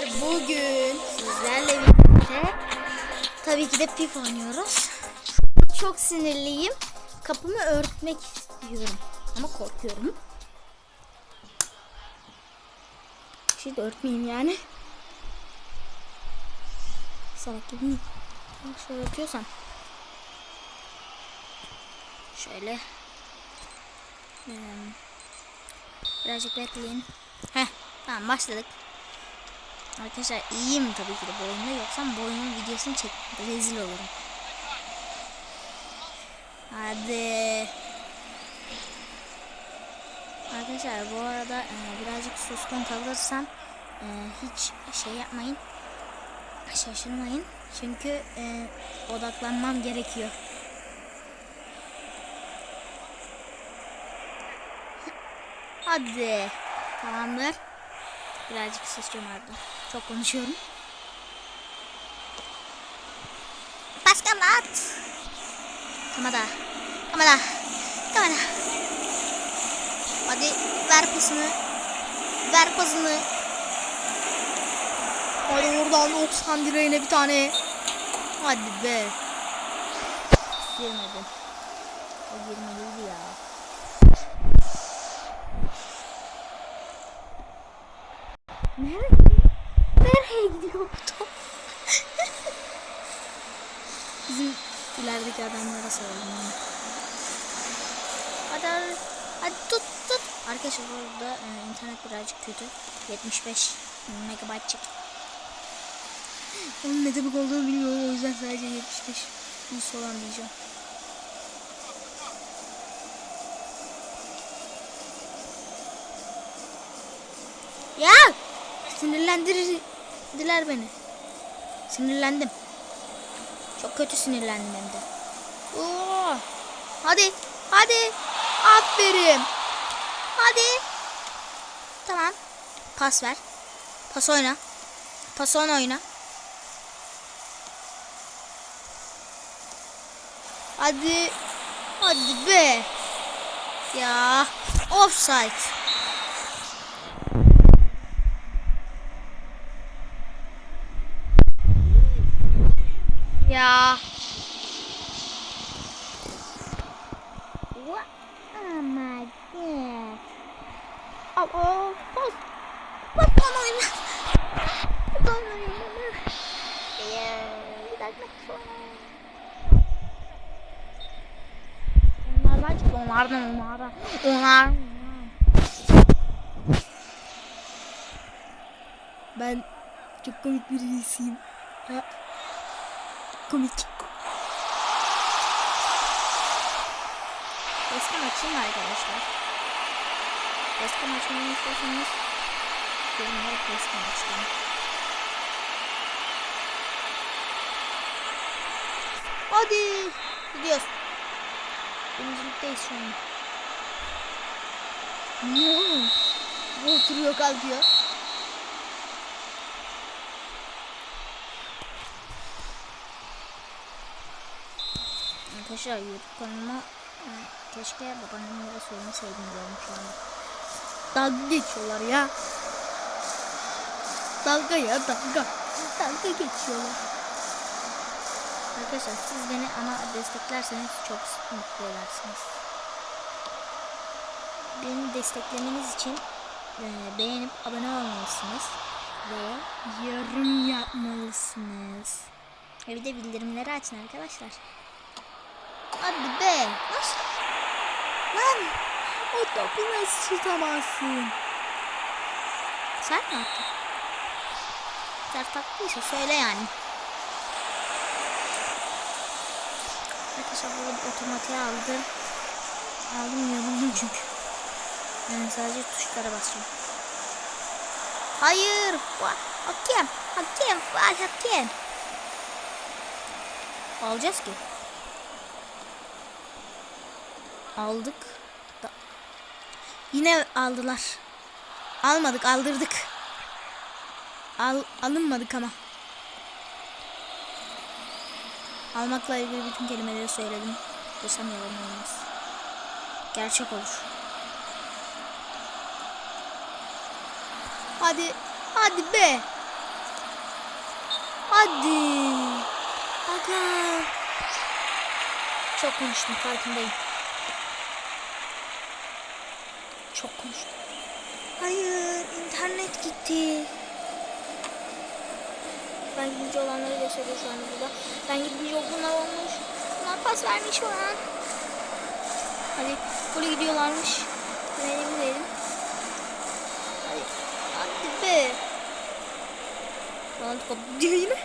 arkadaşlar bugün sizlerle birlikte tabii ki de pif oynuyoruz. Çok sinirliyim. Kapımı örtmek istiyorum ama korkuyorum. Şimdi örtmeyeyim yani. Salak gibi miyim? Şöyle örtüyorsam. Şöyle. Ee, birazcık bekleyin. Heh tamam başladık. Arkadaşlar iyiyim tabii ki de bu oyunda yoksa bu oyunun videosunu çek rezil olurum. Hadi. Arkadaşlar bu arada e, birazcık suskun kalırsam e, hiç şey yapmayın. Şaşırmayın. Çünkü e, odaklanmam gerekiyor. Hadi. Tamamdır. Birazcık susacağım artık. Çok konuşuyorum. Başkan at. Kamera. Kamera. Kamera. Hadi ver pasını. Ver pasını. Hadi oradan 90 direğine bir tane. Hadi be. Girmedi. O girmediydi ya. Nereye? Nereye gidiyor bu top? Bizim ilerideki adamlara soralım. Hadi hadi, tut tut. Arkadaşlar burada e, internet birazcık kötü. 75 megabayt çek. Onun ne demek olduğunu bilmiyorum o yüzden sadece 75 nasıl olan diyeceğim. Ya! Sinirlendirdiler beni. Sinirlendim. Çok kötü sinirlendim hem de. Oo! Hadi, hadi. Aferin. Hadi. Tamam. Pas ver. Pas oyna. Pas on oyna. Hadi. Hadi be. Ya. Offside. Ya. What? Oh my god. Oh, oh, post. Post bana oyna. Bana oyna. Ya, bir dakika sonra. Onlardan çıktı, onlardan, onlardan. Onlar. Ben çok komik birisiyim. Ha. Komik. Maçım var arkadaşlar. Eski maçımı istiyorsanız yorumlara eski maçlarım. Hadi. Gidiyoruz. Birincilikteyiz şu an. Ne oluyor? Oturuyor kalkıyor. Arkadaşlar YouTube kanalıma e, keşke babaannemlere söylemeseydim diyorum şu anda. Dalga geçiyorlar ya. Dalga ya dalga. Dalga geçiyorlar. Arkadaşlar siz beni ama desteklerseniz çok mutlu edersiniz. Beni desteklemeniz için e, beğenip abone olmalısınız. Ve yorum yapmalısınız. E bir de bildirimleri açın arkadaşlar. Hadi be. Nasıl? Lan. O topu nasıl tutamazsın? Sen mi attın? Sert attıysa söyle yani. Arkadaşlar burada otomatiğe aldım. Aldım yoruldum çünkü. Yani sadece tuşlara basıyorum. Hayır. Hakem. Hakem. Hakem. Alacağız ki. Aldık. Da- Yine aldılar. Almadık, aldırdık. Al, alınmadık ama. Almakla ilgili bütün kelimeleri söyledim. Desem yalan olmaz. Gerçek olur. Hadi, hadi be. Hadi. Aga. Çok konuştum farkındayım. Çok konuştum. Hayır internet gitti. Ben gidince olanları gösteriyor şu anda burada. Ben gidince bunlar olmuş. Bunlar pas vermiş şu an. Hadi gole gidiyorlarmış. Ben emin değilim. Hadi. Hadi be. Ronaldo kapı diyor yine.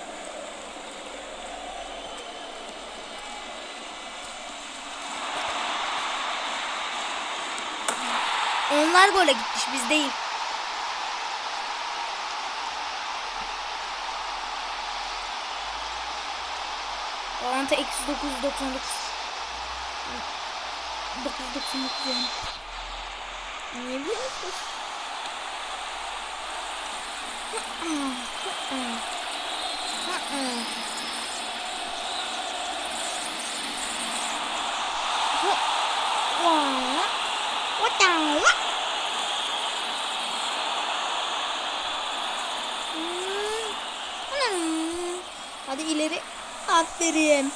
Onlar gole gitmiş biz değil. Oranta eksi 999. 999 yani. Ne biliyorsun? Hadi ileri. Aferin.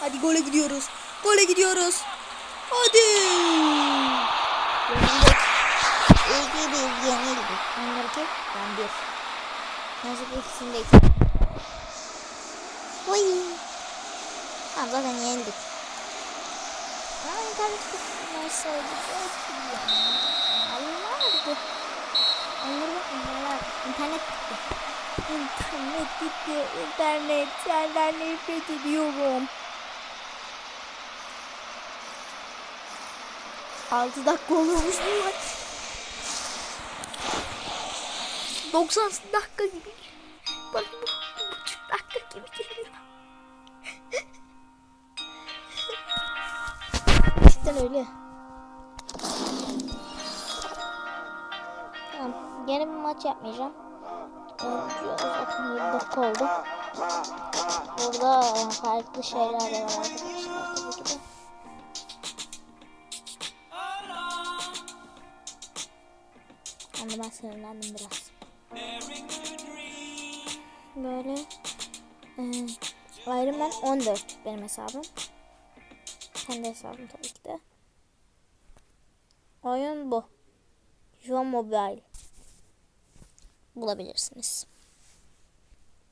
Hadi gole gidiyoruz. Gole gidiyoruz. Hadi. Yenildik. Yenildik. Onlarki ben bir. Nasıl ikisindeyim. Oy. Tamam zaten yenildik. Aa internet nasıl Allah'ım. Onları bakmıyorlar. İnternet gitti. İnternet gitti. İnternet. Senden nefret ediyorum. 6 dakika olmuş bu maç. 90 dakika gibi. Bak bu buçuk dakika gibi geliyor. Öyle. Tamam. Yeni bir maç yapmayacağım. Zaten 7 dakika oldu. Burada farklı şeyler de var arkadaşlar tabii ki de. Yani ben sinirlendim biraz. Böyle e, Iron Man 14 benim hesabım. Kendi hesabım tabii ki. Oyun bu. John Mobile. Bulabilirsiniz.